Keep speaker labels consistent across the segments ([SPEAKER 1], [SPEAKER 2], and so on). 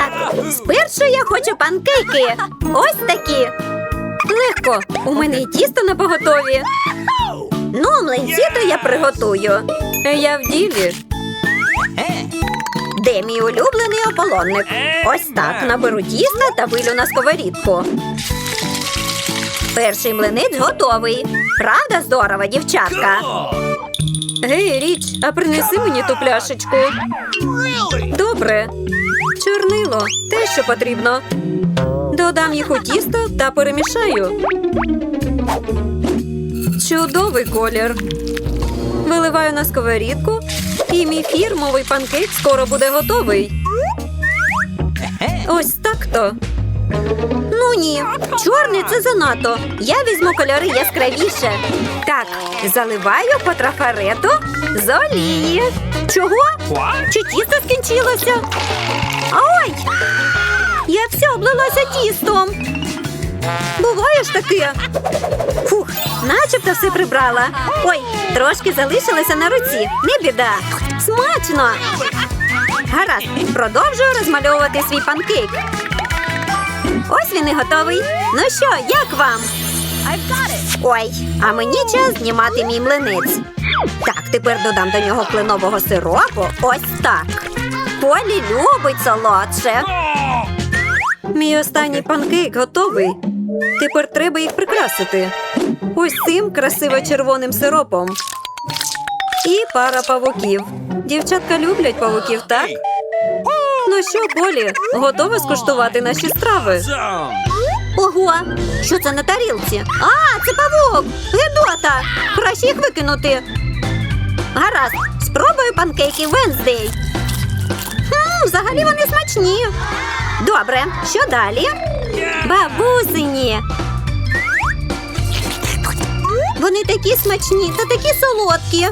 [SPEAKER 1] Так, спершу я хочу панкейки. Ось такі. Легко, у мене і тісто на поготові. Ну, млинці то я приготую. Я в ділі. Де мій улюблений ополонник? Ось так наберу тіста та вилю на сковорідку. Перший млинець готовий. Правда здорова, дівчатка? Гей, річ, а принеси мені ту пляшечку. Добре. Чорнило, те, що потрібно. Додам їх у тісто та перемішаю. Чудовий колір. Виливаю на сковорідку, і мій фірмовий панкейк скоро буде готовий. Ось так то. Ну ні, чорний це занадто. Я візьму кольори яскравіше. Так, заливаю по трафарету з олії. Чого? Чи тісто скінчилося? Ой! Я вся облилася тістом. Буває ж таке. Фух, начебто все прибрала. Ой, трошки залишилося на руці. Не біда. Смачно. Гаразд, продовжую розмальовувати свій панкейк. Ось він і готовий. Ну що, як вам? Ой, а мені час знімати мій млинець. Так, тепер додам до нього кленового сиропу. Ось так. Полі любить солодше. Мій останній панкейк готовий. Тепер треба їх прикрасити. Ось цим красиво червоним сиропом. І пара павуків. Дівчатка люблять павуків, так? Ну що, Полі, готова скуштувати наші страви? Ого, що це на тарілці? А, це павук! Гедота! Краще їх викинути. Гаразд, спробую панкейки Венздей. Хм, взагалі вони смачні. Добре, що далі? Бабусині. Вони такі смачні та такі солодкі.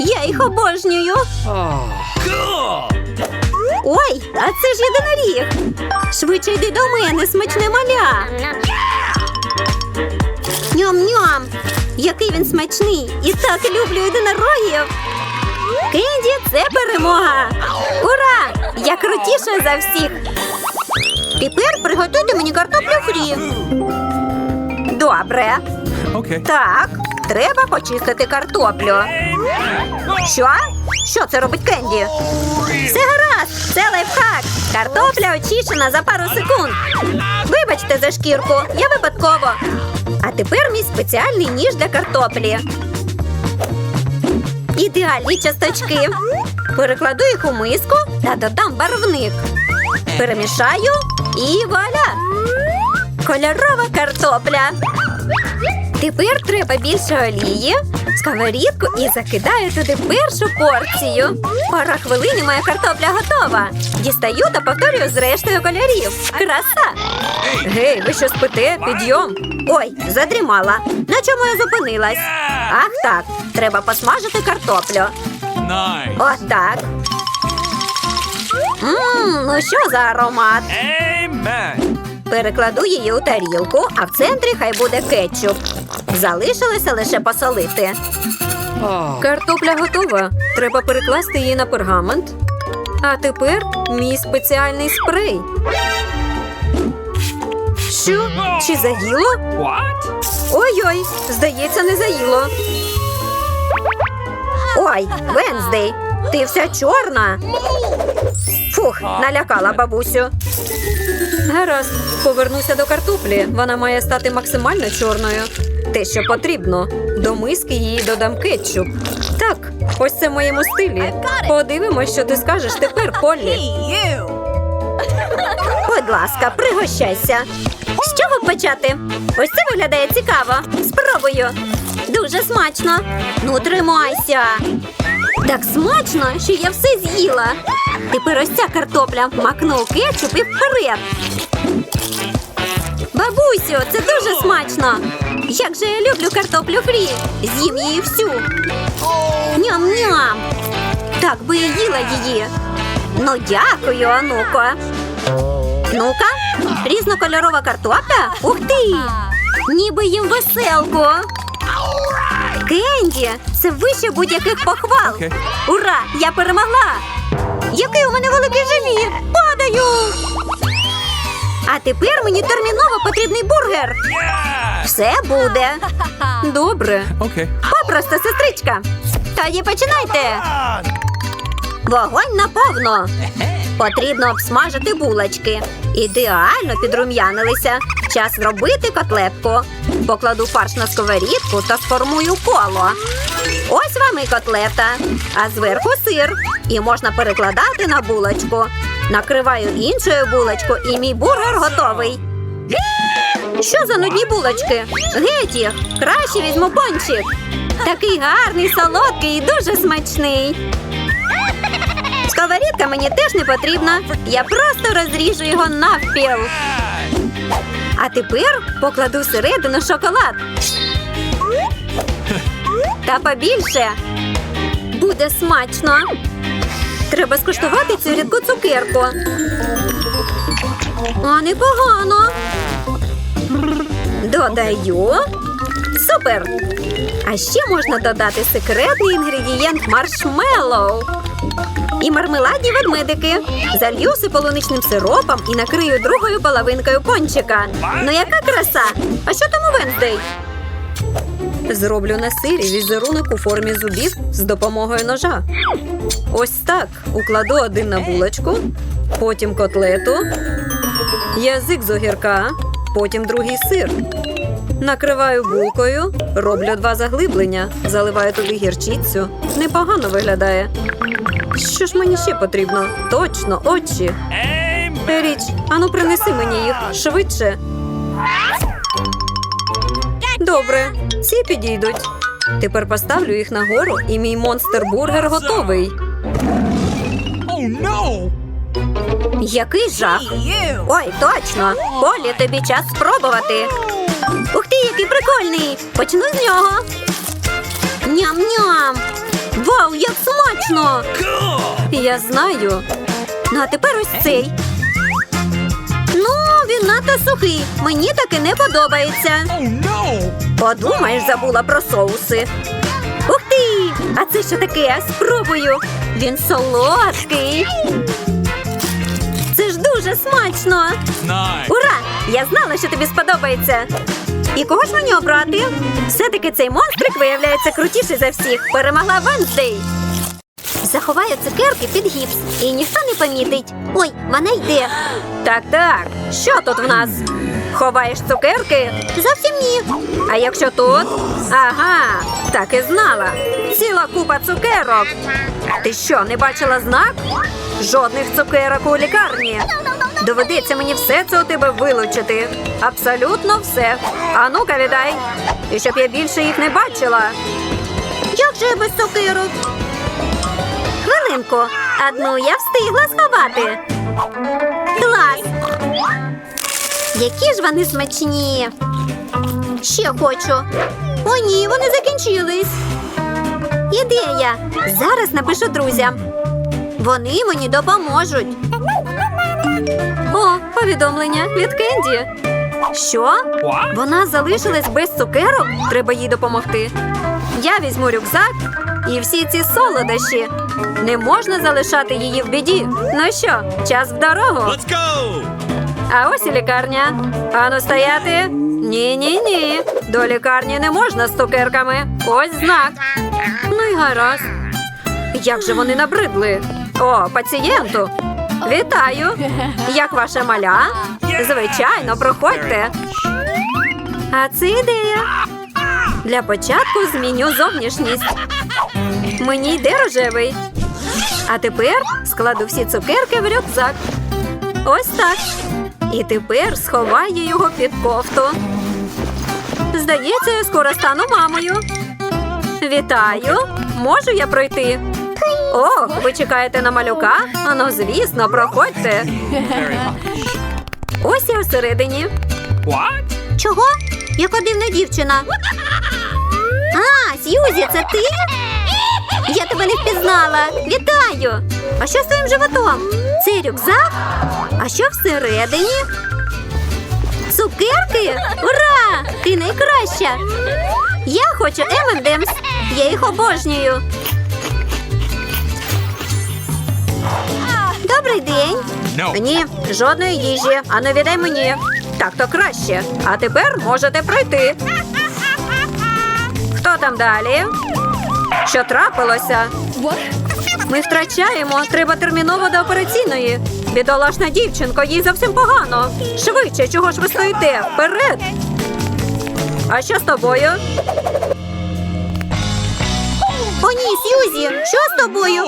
[SPEAKER 1] Я їх обожнюю. Ой, а це ж єдиноріг. Швидше йди до мене, смачне маля. Ням-ням. Який він смачний. І так люблю єдинорогів. Кенді, це перемога. Ура! Я крутіша за всіх. Тепер приготуйте мені картоплю фрі. Добре.
[SPEAKER 2] Okay.
[SPEAKER 1] Так, треба почистити картоплю. Що? Що це робить Кенді? Все гаразд, це лайфхак. Картопля очищена за пару секунд. Вибачте за шкірку, я випадково. А тепер мій спеціальний ніж для картоплі. Ідеальні часточки. Перекладу їх у миску та додам барвник. Перемішаю і вуаля! Кольорова картопля. Тепер треба більше олії, сковорідку і закидаю туди першу порцію. Пара хвилин моя картопля готова. Дістаю та повторюю з рештою кольорів. Краса! Гей, ви що спите? Підйом. Ой, задрімала. На чому я зупинилась? Ах так, треба посмажити картоплю. Отак. Мм, ну що за аромат? Перекладу її у тарілку, а в центрі хай буде кетчуп. Залишилося лише посолити. Картопля готова. Треба перекласти її на пергамент. А тепер мій спеціальний спрей. Що? Чи заїло? Ой-ой, здається, не заїло. Ой, Венздей, ти вся чорна. Фух, налякала бабусю. Гаразд, повернуся до картоплі. Вона має стати максимально чорною. Те, що потрібно. До миски її додам кетчуп. Так, ось це в моєму стилі. Подивимось, що ти скажеш тепер, Поллі. Будь ласка, пригощайся. З чого почати? Ось це виглядає цікаво. Спробую. Дуже смачно. Ну, тримайся. Так смачно, що я все з'їла. Тепер ось ця картопля макну у кетчуп і вперед. Бабусю, це дуже смачно. Як же я люблю картоплю фрі. З'їм її всю. Ням-ням. Так би я їла її. Ну, дякую, онуко. Ну-ка, різнокольорова картопля? Ух ти! Ніби їм веселку. Кенді, це вище будь-яких похвал. Ура! Я перемогла! Який у мене великий живіт! Падаю! А тепер мені терміново потрібний бургер. Все буде. Добре.
[SPEAKER 2] Okay.
[SPEAKER 1] Попросто, сестричка. Тоді починайте. Вогонь наповно. Потрібно обсмажити булочки. Ідеально підрум'янилися. Час зробити котлетку. Покладу фарш на сковорідку та сформую коло. Ось вам і котлета, а зверху сир. І можна перекладати на булочку. Накриваю іншою булочкою, і мій бургер готовий. Що за нудні булочки? Геть їх! Краще візьму пончик. Такий гарний, солодкий і дуже смачний. Сковорідка мені теж не потрібна. Я просто розріжу його навпіл. А тепер покладу всередину шоколад. Та побільше. Буде смачно. Треба скуштувати цю рідку цукерку. А непогано. Додаю. Супер! А ще можна додати секретний інгредієнт маршмеллоу. І мармеладні ведмедики. Залью все полуничним сиропом і накрию другою половинкою пончика. Ну яка краса! А що там у Венздей? Зроблю на сирі візерунок у формі зубів з допомогою ножа. Ось так. Укладу один на булочку, потім котлету, язик з огірка, потім другий сир. Накриваю булкою, роблю два заглиблення, заливаю туди гірчицю. Непогано виглядає. Що ж мені ще потрібно? Точно, очі. Річ, ану принеси мені їх швидше. Добре, ці підійдуть. Тепер поставлю їх нагору, і мій монстр-бургер готовий. Який жах! Ой, точно! Полі, тобі час спробувати. Ух ти, який прикольний! Почну з нього. Ням-ням! Вау, як смачно! Я знаю. Ну, а тепер ось цей. Ну, він надто сухий. Мені таки не подобається. Подумаєш, забула про соуси. Ух ти! А це що таке? Спробую. Він солодкий. Дуже смачно.
[SPEAKER 2] Nice.
[SPEAKER 1] Ура! Я знала, що тобі сподобається. І кого ж мені обрати? Все-таки цей монстрик виявляється крутіший за всіх. Перемогла Венздей. Заховаю цукерки під гіпс, і ніхто не помітить. Ой, вона йде. Так, так. Що тут в нас? Ховаєш цукерки? Зовсім ні. А якщо тут? Ага, так і знала. Ціла купа цукерок. Ти що, не бачила знак? Жодних цукерок у лікарні. Доведеться мені все це у тебе вилучити. Абсолютно все. А ну-ка віддай. І щоб я більше їх не бачила. Як же я без цукерок? Хвилинку. Одну я встигла сховати. Клас. Які ж вони смачні. Ще хочу. О, ні, вони закінчились. Ідея. Зараз напишу друзям. Вони мені допоможуть. Повідомлення від Кенді. Що? Вона залишилась без цукерок? Треба їй допомогти. Я візьму рюкзак і всі ці солодощі. Не можна залишати її в біді. Ну що, час в дорогу.
[SPEAKER 2] Let's go.
[SPEAKER 1] А ось і лікарня. Ану стояти. Ні, ні, ні. До лікарні не можна з цукерками. Ось знак. Ну й гаразд. Як же вони набридли? О, пацієнту. Вітаю! Як ваша маля? Звичайно, проходьте. А це ідея. Для початку зміню зовнішність. Мені йде рожевий. А тепер складу всі цукерки в рюкзак. Ось так. І тепер сховаю його під кофту. Здається, я скоро стану мамою. Вітаю! Можу я пройти? О, ви чекаєте на малюка? Ну, звісно, проходьте. Ось я всередині.
[SPEAKER 2] What?
[SPEAKER 1] Чого? Яка дивна дівчина. А, Сьюзі, це ти? Я тебе не впізнала. Вітаю! А що з твоїм животом? Це рюкзак? А що всередині? Цукерки? Ура! Ти найкраща! Я хочу M&M's. Я їх обожнюю. Добрий день.
[SPEAKER 2] No.
[SPEAKER 1] Ні, жодної їжі. Ану, віддай мені. Так то краще. А тепер можете пройти. Хто там далі? Що трапилося? Ми втрачаємо. Треба терміново до операційної. Бідолашна дівчинко, їй зовсім погано. Швидше, чого ж ви стоїте? Вперед! А що з тобою? Ні, Сьюзі, що з тобою?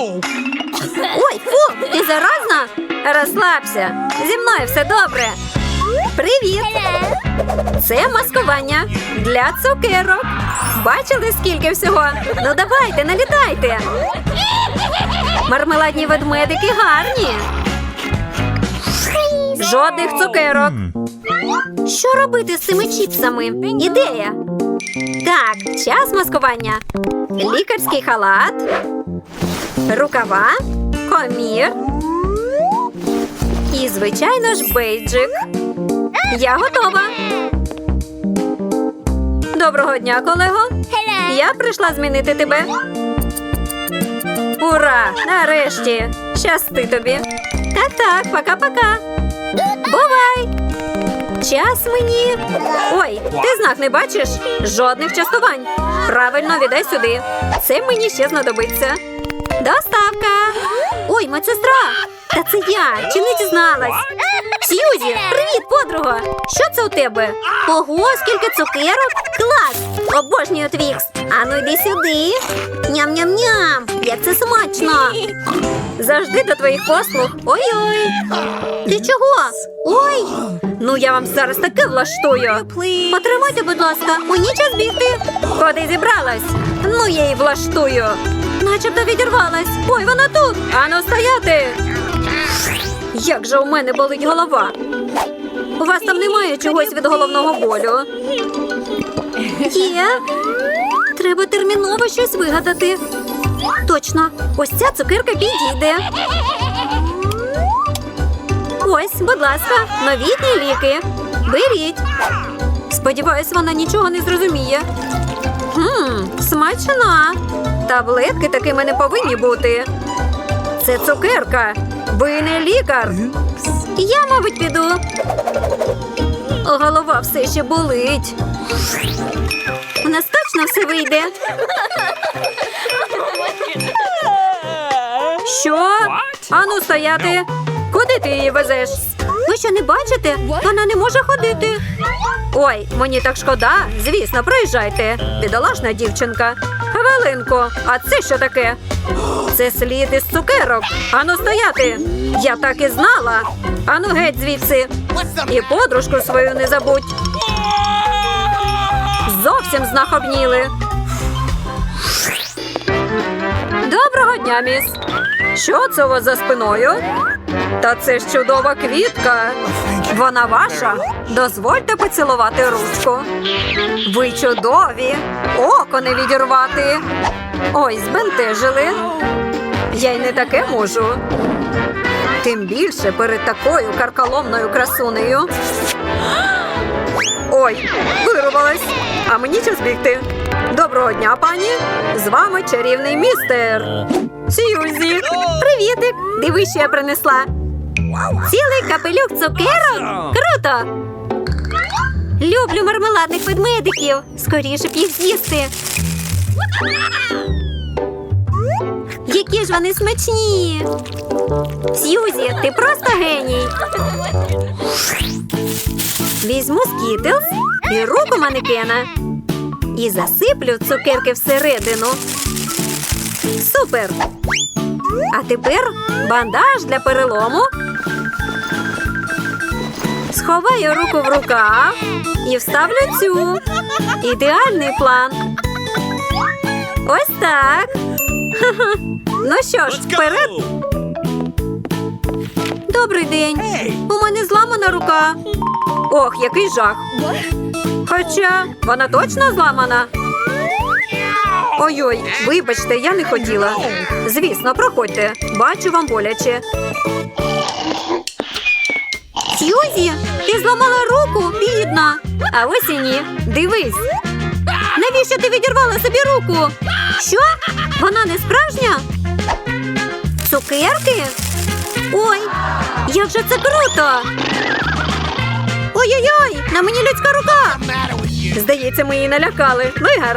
[SPEAKER 1] Ой, фу, ти заразна? Розслабся. Зі мною все добре. Привіт! Це маскування для цукерок. Бачили, скільки всього? Ну давайте, налітайте. Мармеладні ведмедики гарні. Жодних цукерок. Що робити з цими чіпсами? Ідея. Так, час маскування. Лікарський халат, рукава, комір і, звичайно ж, бейджик. Я готова. Доброго дня, колего. Я прийшла змінити тебе. Ура! Нарешті! Щасти тобі. Так, так, пока-пока. Бувай! Час мені. Ой, ти знак не бачиш? Жодних частувань. Правильно, віддай сюди. Це мені ще знадобиться. Доставка. Ой, медсестра. Та це я. Чи не дізналась? Сьюзі, привіт, подруга. Що це у тебе? Ого, скільки цукерок? Клас! Обожнюю твікс. Ану йди сюди. Ням-ням-ням. Як це смачно. Завжди до твоїх послуг. Ой-ой. Ти чого? Ой. Ну я вам зараз таке влаштую. Потримайте, будь ласка, мені час бігти. Куди зібралась? Ну я її влаштую. Начебто відірвалась. Ой, вона тут. Ану стояти. Як же у мене болить голова? У вас там немає чогось від головного болю? Є. Треба терміново щось вигадати. Точно, ось ця цукерка підійде. Ось, будь ласка, новітні ліки. Беріть. Сподіваюсь, вона нічого не зрозуміє. Хм, смачна. Таблетки такими не повинні бути. Це цукерка. Ви не лікар. Я, мабуть, піду. Голова все ще болить. У нас точно все вийде. Що? Ану стояти. Куди ти її везеш? Ви що не бачите? Вона не може ходити. Ой, мені так шкода. Звісно, проїжджайте. Бідолашна дівчинка. Хвилинку, а це що таке? Це слід із цукерок. Ану стояти. Я так і знала. Ану геть звідси. І подружку свою не забудь. Зовсім знахобніли. Доброго дня, міс. Що це у вас за спиною? Та це ж чудова квітка. Вона ваша. Дозвольте поцілувати ручку. Ви чудові. Око не відірвати. Ой, збентежили. Я й не таке можу. Тим більше перед такою карколомною красунею. Ой, вирвалась. А мені час бігти. Доброго дня, пані. З вами чарівний містер. Сьюзі. Привітик. Диви, що я принесла. Цілий капелюк цукерок? Круто! Люблю мармеладних ведмедиків. Скоріше б їх з'їсти. Які ж вони смачні. Сьюзі, ти просто геній. Візьму скітлс і руку манекена. І засиплю цукерки всередину. Супер! А тепер бандаж для перелому. Сховаю руку в рукав і вставлю цю. Ідеальний план. Ось так. Ну що ж, вперед. Добрий день. У мене зламана рука. Ох, який жах. Хоча вона точно зламана. Ой-ой, вибачте, я не хотіла. Звісно, проходьте. Бачу вам боляче. Сьюзі, ти зламала руку, бідна. А ось і ні. Дивись. Навіщо ти відірвала собі руку? Що? Вона не справжня? Цукерки? Ой, Як же це круто! Ой-ой-ой! На мені людська рука! Здається, ми її налякали. Ну і гаразд.